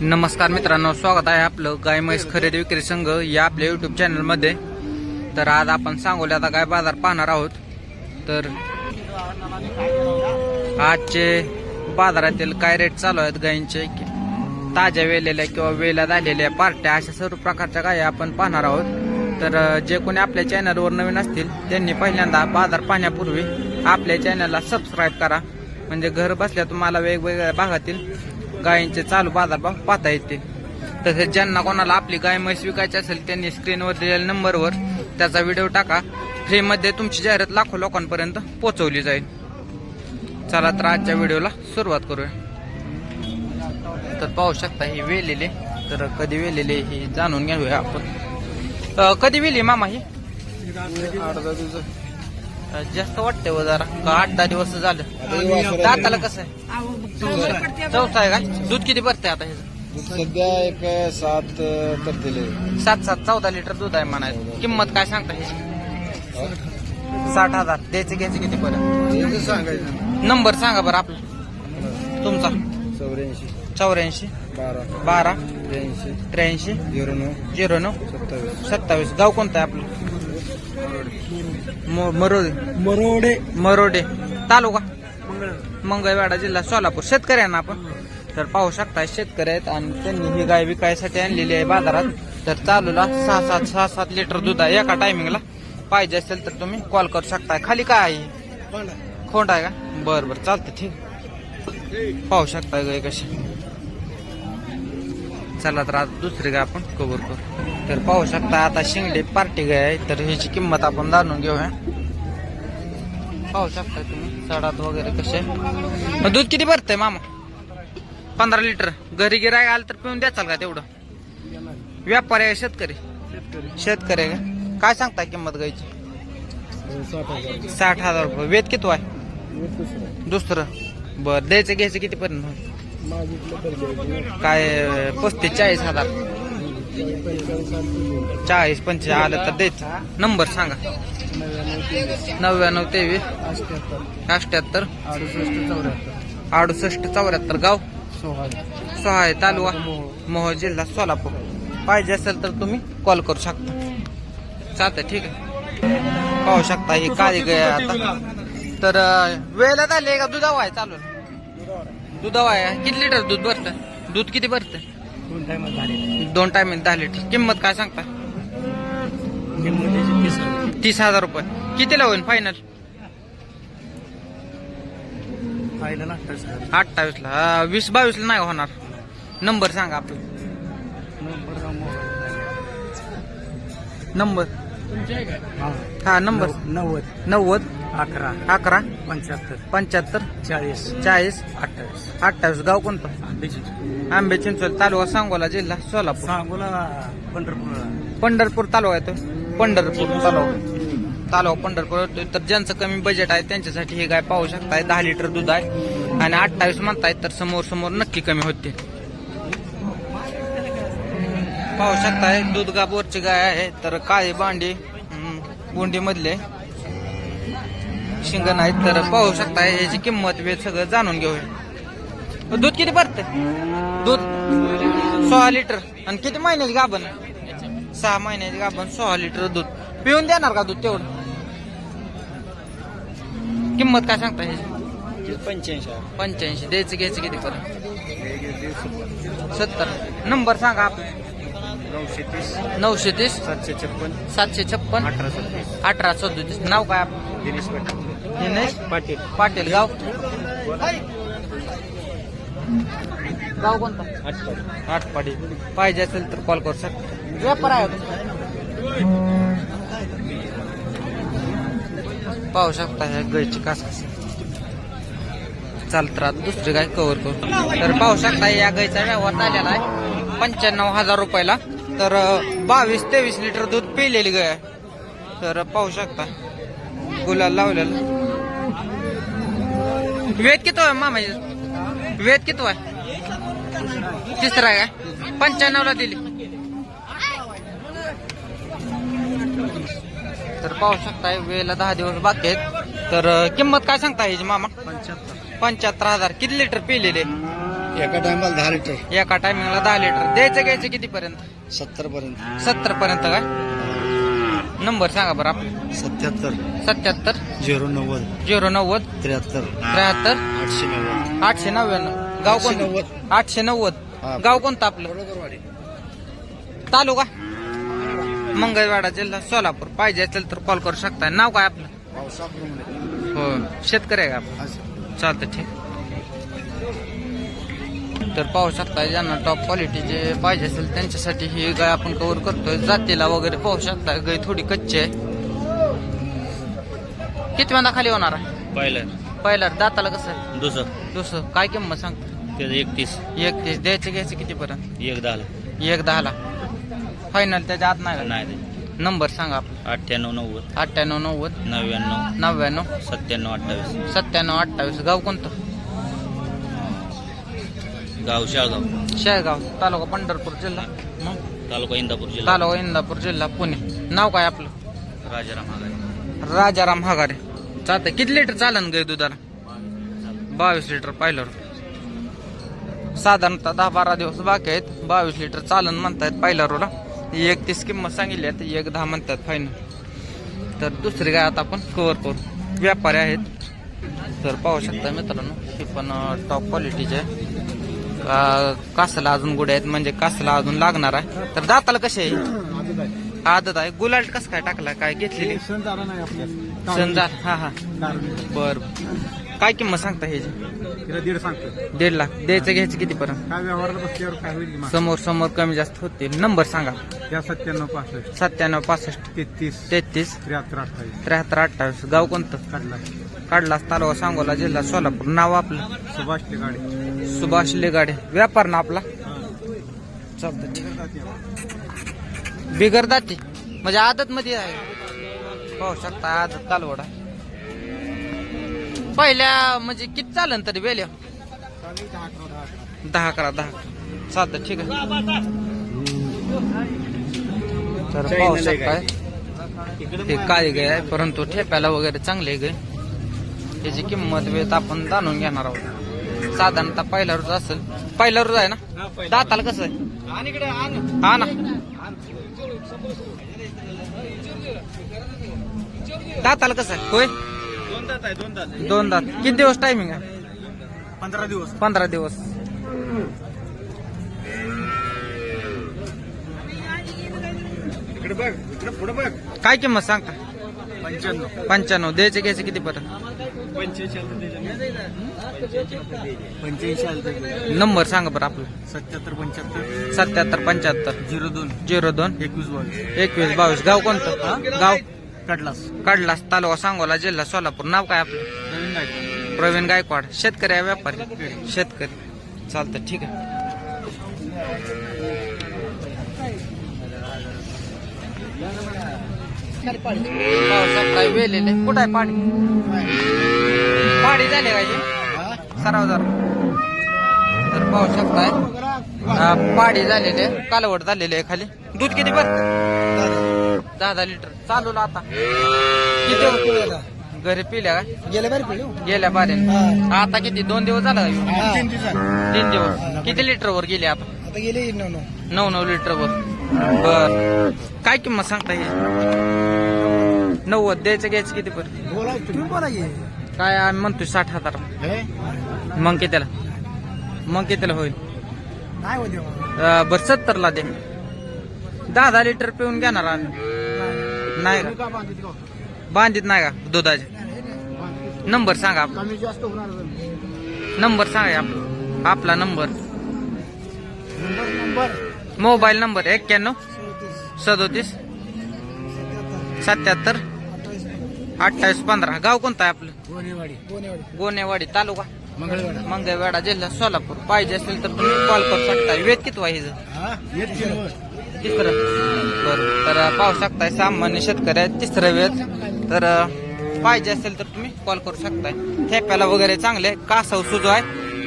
नमस्कार मित्रांनो स्वागत आहे आपलं गाय म्हैस खरेदी विक्री संघ या आपल्या युट्यूब चॅनलमध्ये तर आज आपण सांगोल्याचा गाय बाजार पाहणार आहोत. तर आजचे बाजारातील काय रेट चालू आहेत गायींचे ताज्या वेलेल्या किंवा वेल्या झालेल्या पार्ट्या अशा सर्व प्रकारच्या गाय आपण पाहणार आहोत. तर जे कोणी आपल्या चॅनलवर नवीन असतील त्यांनी पहिल्यांदा बाजार पाहण्यापूर्वी आपल्या चॅनलला सबस्क्राईब करा. म्हणजे घर बसल्या तुम्हाला वेगवेगळ्या भागातील गायींचे चालू बाजारभाव पाहता येते तसेच ज्यांना कोणाला आपली गाय म्हैस विकायची असेल त्यांनी स्क्रीनवर दिलेल्या नंबरवर त्याचा व्हिडिओ टाका. फ्रीमध्ये तुमची जाहिरात लाखो लोकांपर्यंत पोहोचवली जाईल. चला तर आजच्या व्हिडिओला सुरुवात करूया. तर पाहू शकता ही वेलेले. तर कधी वेलेले हे जाणून घेऊया आपण. कधी वेली मामा ही? जास्त वाटते व जरा. का आठ दहा दिवस झालं. दाताला कसं आहे? चौथा आहे. का? दूध किती भरते आता हे? सध्या एक सात तर दिले सात सात चौदा लिटर दूध आहे म्हणायचं. किंमत काय सांगता हे? साठ हजार. द्यायचे घ्यायचे किती पर्यंत सांगायचं. नंबर सांगा बरं आपला. तुमचा. चौऱ्याऐंशी. चौऱ्याऐंशी. बारा. बारा. त्र्याऐंशी. त्र्याऐंशी. झिरो नऊ. झिरो नऊ. सत्तावीस. सत्तावीस. गाव कोणतं आहे आपलं? म- मरोडे. मरोडे. मरोडे. तालुका. मंगळवेढा जिल्हा सोलापूर. शेतकरी आहे ना आपण? तर पाहू शकता शेतकरी आहेत आणि त्यांनी ही गाय विकायसाठी आणलेली आहे बाजारात. तर चालूला सहा सात सहा सात लिटर दूध आहे. एका टायमिंगला पाहिजे असेल तर तुम्ही कॉल करू शकता खाली काय आहे? खोंड आहे. का? बरं बरं. चालतं ठीक पाहू शकता गाय कशी. चला तर आता दुसरी गाय आपण कव्हर करू. तर पाहू शकता आता शिंगडे पार्टी गाय आहे तर ह्याची किंमत आपण जाणून घेऊया पाहू शकता तुम्ही सडात वगैरे कसे. मग दूध किती भरतंय मामा? पंधरा लिटर. घरी गिराय आलं तर पिऊन द्याचाल का तेवढं? व्यापारी आहे शेतकरी. शेतकरी आहे का? काय सांगताय किंमत गायची? साठ हजार रुपये. वेद किती आहे दुसरं. बर द्यायचं घ्यायचं किती पर्यंत काय पस्तीस चाळीस हजार. चाळीस पंचवीस आलं तर द्यायचं नंबर सांगा. नव्याण्णव तेवीस. अष्ट्याहत्तर अडुसष्ट चौऱ्याहत्तर. गाव? सोहाय तालुका. मोह जिल्हा सोलापूर. पाहिजे असेल तर तुम्ही कॉल करू शकता. चालतंय ठीक आहे. पाहू शकता ही काळी गाय आता. तर वेळेला झाले का? दुधावा आहे चालू. दुधावा आहे. किती लिटर दूध भरतं दूध किती भरतं दोन टायमात झाले. दोन टायमिंग दहा लिटर किंमत काय सांगता? तीस हजार. रुपये. कितीला होईल फायनल अठ्ठावीस अठ्ठावीस ला. वीस बावीस ला नाही होणार. नंबर सांगा आपला. नंबर हा. नंबर नव्वद. नव्वद. अकरा. अकरा. पंच्याहत्तर. पंच्याहत्तर. चाळीस. चाळीस. अठ्ठावीस. अठ्ठावीस. गाव कोणतं? आंबे चिंचोली तालुका सांगोला जिल्हा सोलापूर. सांगोला पंढरपूर. पंढरपूर तालुका येतो पंढरपूर तालुका. तालुका पंढरपूर. तर ज्यांचं कमी बजेट आहे त्यांच्यासाठी हे गाय पाहू शकताय. दहा लिटर दूध आहे. आणि अठ्ठावीस म्हणताय तर समोर समोर नक्की कमी होते. पाहू शकताय दूध गाबोरची गाय आहे. तर काळी बांडी गोंडी मधले शिंग नाहीत तर पाहू शकताय याची किंमत वेळ सगळं जाणून घेऊया. दूध किती भरते दूध? सोळा लिटर. आणि किती महिन्याची गाभण? सहा महिन्याची गाभण सोळा लिटर दूध. पिऊन देणार का दूध तेवढं? किंमत काय सांगता ह्याची पंच्याऐंशी. पंच्याऐंशी. द्यायचं घ्यायचं किती पर्यंत सत्तर. नंबर सांगा आपला. नऊशे तीस. नऊशे तीस? सातशे छप्पन. सातशे छप्पन? अठरा सत्तीस अठरा चौतीस नाव काय दिनेश पाटील. दिनेश पाटील. पाटील गाव? गाव कोणतं? आठपाडी. पाहिजे असेल तर कॉल करू शकता व्यापार आहे तुमचा? पाहू शकता ह्या गायची कास चाल तर आता दुसरी गाय कव्हर करू तर पाहू शकता या गायचा व्यवहार झालेला आहे. पंच्याण्णव हजार रुपयाला. तर अं, बावीस तेवीस लिटर दूध पिलेली गाय आहे. तर पाहू शकता. गुलाल लावलेलं. वेद किती आहे मामा? वेद किती आहे? तिसरा आहे काय पंच्याण्णवला दिली. तर पाहू शकताय वेळेला दहा दिवस बाकी आहेत. तर किंमत काय सांगता ह्याची मामा? पंच्याहत्तर. हजार. किती लिटर पिलेले? एका टायमाला दहा लिटर. एका टायमिंगला दहा लिटर. द्यायचं घ्यायचं कितीपर्यंत? सत्तर पर्यंत सत्तर पर्यंत काय नंबर सांगा बरं आपला सत्याहत्तर. सत्याहत्तर. झिरो नव्वद. झिरो नव्वद. त्र्याहत्तर. त्र्याहत्तर. आठशे नव्वद. आठशे नव्याण्णव. गाव आठशे कोणतं? नव्वद. आठशे नव्वद. हा. गाव कोणतं आपलं? बरोबरवाडी. तालुका? मंगळवाडा जिल्हा सोलापूर. पाहिजे असेल तर कॉल करू शकता नाव काय आपलं? पावसाप्रमाणे हो. शेतकरी आहे का? आपण. चालतं ठीक. तर पाहू शकता ज्यांना टॉप क्वालिटीचे पाहिजे असेल त्यांच्यासाठी ही गाय आपण कव्हर करतोय. जातीला वगैरे पाहू शकता. गाय थोडी कच्ची आहे. किती वेळा खाली होणार आहे? पाहिलं. पहिला. दाताला कसं? दुसरं. दुसरं. काय किंमत सांगतो? त्याचं एकतीस. एक तीस द्यायचं घ्यायचं कितीपर्यंत एक दहाला. एक दहाला. फायनल त्याच्या आत नाही? नाही नंबर सांगा आपला. अठ्ठ्याण्णव नव्वद. अठ्ठ्याण्णव नव्वद. नव्याण्णव. नव्याण्णव. सत्त्याण्णव अठ्ठावीस. सत्त्याण्णव अठ्ठावीस. गाव कोणतं? गाव शाळगाव. शेळगाव तालुका पंढरपूर जिल्हा. मग? तालुका इंदापूर जिल्हा. तालुका इंदापूर जिल्हा पुणे. नाव काय आपलं? राजाराम आगारे राजाराम हगारे चालतंय. किती लिटर चालन गाय दुधाला? बावीस लिटर पाहिल्यावर साधारणतः दहा बारा दिवस बाकी आहेत. बावीस लिटर चालन म्हणतायत पहिल्या रोला एक तीस किंमत सांगितली आहे एक दहा म्हणतात फायनल तर दुसरी गाय आता आपण कव्हर करू. व्यापारी आहेत. तर पाहू शकता मित्रांनो ही पण टॉप क्वालिटीचे आहे कासला अजून गुढे आहेत म्हणजे कासला अजून लागणार आहे. तर दाताला कसे आहे आदत आहे. गुलाल कसं काय टाकला काय घेतलेली? समजा हा हा. बर. काय किंमत सांगता ह्याची? दीड सांगतो. दीड लाख. द्यायचं घ्यायचं किती पर्यंत? समोर समोर कमी जास्त होतील. नंबर सांगा. त्या सत्त्याण्णव पासष्ट. सत्त्याण्णव पासष्ट. तेहतीस. तेहतीस. त्र्याहत्तर अठ्ठावीस. त्र्याहत्तर अठ्ठावीस. गाव कोणतं? काढला. काढला तालुका सांगोला जिल्हा सोलापूर. नाव आपलं? सुभाष गाडी सुभाष लेगाडे व्यापार ना आपला. चालतं ठीक. बिगर दाती. म्हणजे आदत मध्ये आहे. पाहू शकता आदत कालवड. पहिल्या म्हणजे किती चालन तरी वेल्या दहा करा दहा. चालतं ठीक आहे. तर पाहू शकताय. ते काळी गाय आहे परंतु ठेप्याला वगैरे चांगले गाय. त्याची किंमत वेळ आपण जाणून घेणार आहोत. साधारणतः पहिला रोज असेल. पहिला रोज आहे ना? दाताला कसं आहे? हा ना. दाताला कसं आहे? होय? दोन दात आहे दोन दात. दोन दात. किती दिवस टायमिंग आहे? पंधरा दिवस. पंधरा दिवस. इकडे बघ इकडे पुढे बघ. काय किंमत सांगता? पंच्याण्णव. पंच्याण्णव. द्यायचे घ्यायचे किती पर्यंत पंच्याऐंशी नंबर सांगा बरं आपलं. सत्याहत्तर पंच्याहत्तर. सत्याहत्तर पंच्याहत्तर. झिरो दोन. झिरो दोन. एकवीस बावीस. एकवीस बावीस. गाव कोणतं? गाव? काढलास काढलास तालुका सांगोला जिल्हा सोलापूर. नाव काय आपलं? प्रवीण गायकवाड. शेतकरी आहे व्यापारी. शेतकरी. चालतं ठीक आहे. पावसात काय वेलेले कुठं आहे पाणी? पाणी झाले काय सराव जरा. तर पाहू शकताय पाडी झालेले. कालवड झालेले आहे खाली. दूध किती बर दहा दहा लिटर. चालू आता. किती घरी पिल्या काय गेले बरे पिढी गेल्या बारे आता किती? दोन दिवस झाला का? तीन दिवस किती लिटर वर गेले आता? आता गेले नऊ नऊ. नऊ नऊ लिटर वर. बर. काय किंमत सांगता हे नव्वद द्यायचं घ्यायचं किती पर बोला तुम्ही बोला की. काय आम्ही म्हणतोय साठ हजार. हे? मग कितीला? मग कितीला होईल? काय होते अं, बर सत्तरला दे. दहा दहा लिटर पिऊन घेणार आम्ही. नाही का? बांधित नाही का? दुधाचे. नंबर सांगा आपला. कमी जास्त होणार नंबर सांगा आपला आपला number. Number number. Mobile number एक्क्याण्णव सदोतीस सत्याहत्तर अठ्ठावीस पंधरा. गाव कोणतं आहे आपलं? गोनेवाडी. गोनेवाडी तालुका? मंगळवाडा मंगळवेढा जिल्हा सोलापूर. पाहिजे असेल तर तुम्ही कॉल करू शकता. वेद किती वाहिज तिसरं. बरं. तर पाहू शकताय सामान्य शेतकरी आहेत. तिसरं वेद. तर पाहिजे असेल तर तुम्ही कॉल करू शकताय. ठेप्याला वगैरे चांगले कासव सुजो आहे.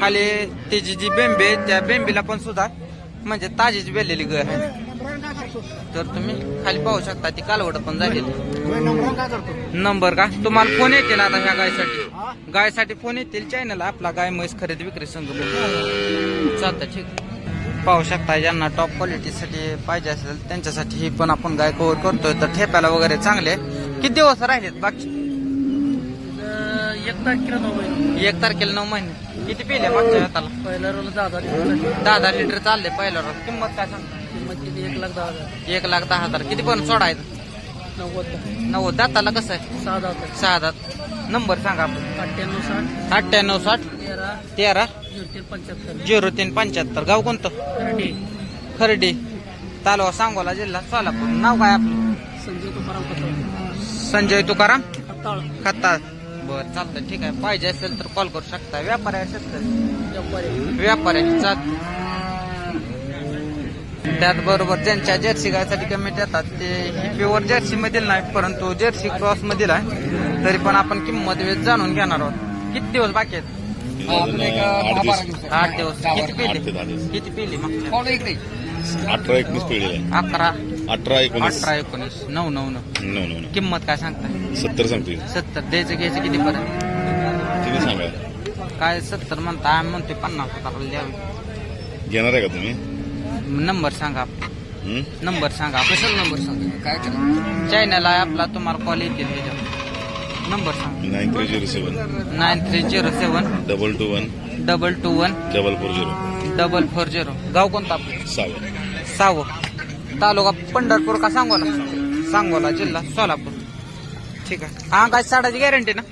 खाली त्याची जी बेंबी आहे त्या बेंबीला पण सुद्धा म्हणजे ताजीच बेलेली गाय आहे. तर तुम्ही खाली पाहू शकता ती कालवड पण झालेली. नंबर काय करतो? नंबर का? तुम्हाला फोन येतील आता ह्या गायसाठी. हा? गायसाठी फोन येतील चॅनल आपला गाय म्हैस खरेदी विक्री संघ चालतं ठीक पाहू शकता ज्यांना टॉप क्वालिटीसाठी पाहिजे असेल त्यांच्यासाठी ही पण आपण गाय कव्हर करतोय. तर ठेप्याला वगैरे चांगले. किती दिवस राहिलेत बाकी? एक तारखेला नऊ महिने. एक तारखेला नऊ महिने. किती पिले मागच्या हाताला पहिल्या रोल दहा हजार दहा दहा लिटर चालले पहिल्या रोज किंमत काय सांगता? किती? एक लाख दहा हजार. एक लाख दहा हजार. किती पण सोडायचं? नव्वद. नव्वद. दाताला कसं आहे? सहा दहा हजार सहा दात. नंबर सांगा आपण. अठ्ठ्याण्णव साठ. अठ्ठ्याण्णव साठ. तेरा. तेरा. झिरो तीन पंच्याहत्तर. झिरो तीन पंच्याहत्तर. गाव कोणतं? थर्टी खर्डी. तालुका सांगोला जिल्हा सोलापूर. नाव काय आपलं? संजय तुकाराम संजय तुकाराम? खताळ. खत्ता बर चालतं ठीक आहे. पाहिजे असेल तर कॉल करू शकता. व्यापारी आहे शेतकरी व्यापारी. व्यापारी. आहे चाल. त्याचबरोबर ज्यांच्या जर्सी गायसाठी कमेंट येतात ते प्युअर जर्सी मधील नाही परंतु जर्सी क्रॉस मधील आहे. तरी पण आपण किंमत वेळ जाणून घेणार आहोत. किती दिवस बाकी आहेत? आठ दिवस. किती पिली? किती पिली मग? अठरा एकोणीस आहे. अकरा. अठरा एकोणीस. अठरा एकोणीस. नऊ नऊ नऊ. नऊ नऊ किंमत काय सांगताय? सत्तर सांगतोय सत्तर. द्यायचं घ्यायचं किती पर्यंत? किती सांगा काय सत्तर म्हणता? आम्ही म्हणतोय पन्नास. घेणार आहे का तुम्ही? नंबर सांगा. हं? नंबर सांगा. स्पेशल नंबर सांगा. काय चॅनल आहे आपला तुम्हाला कॉल येतील नंबर सांगा. Nine three zero seven nine three zero seven double two one double two one double four zero double four zero गाव कोणतं आपलं? सहावं सावं. तालुका पंढरपूर का सांगोला? सांगोला जिल्हा सोलापूर. ठीक आहे. हा काय साडाची गॅरंटी ना?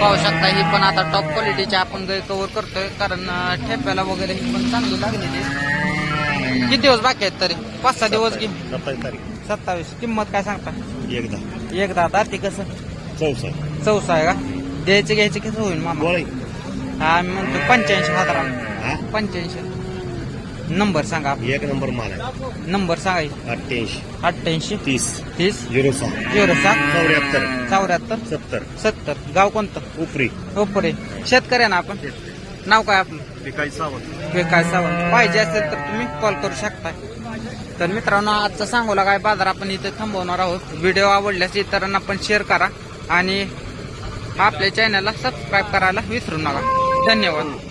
पाहू शकता ही पण आता टॉप क्वालिटीची आपण गाय कव्हर करतोय कारण ठेप्याला वगैरे ही पण चांगली लागलेली. किती दिवस बाकी आहेत तरी? पाच सहा दिवस की? सत्तावीस तारीख. सत्तावीस. किंमत काय सांगता? एकदा. एकदा. आता ती कसं? चौसा चौसा आहे का? द्यायचे घ्यायचे कसं होईल मामा? हा मी म्हणतो पंच्याऐंशी हजार पंच्याऐंशी. नंबर सांगा. एक नंबर माल आहे. नंबर सांगा. अठ्ठ्याऐंशी. अठ्ठ्याऐंशी. तीस. तीस. झिरो सहा. झिरो सात चौऱ्याहत्तर. चौऱ्याहत्तर. सत्तर. सत्तर. गाव कोणतं? उपरी. उपरे. शेतकरी आहे ना आपण? नाव काय आपलं? विकाई सावंत. विकास सावंत. पाहिजे असेल तर तुम्ही कॉल करू शकता तर मित्रांनो आजचा सांगोला काय बाजार आपण इथे थांबवणार आहोत. व्हिडिओ आवडल्यास इतरांना पण शेअर करा आणि आपल्या चॅनलला सबस्क्राईब करायला विसरू नका. धन्यवाद.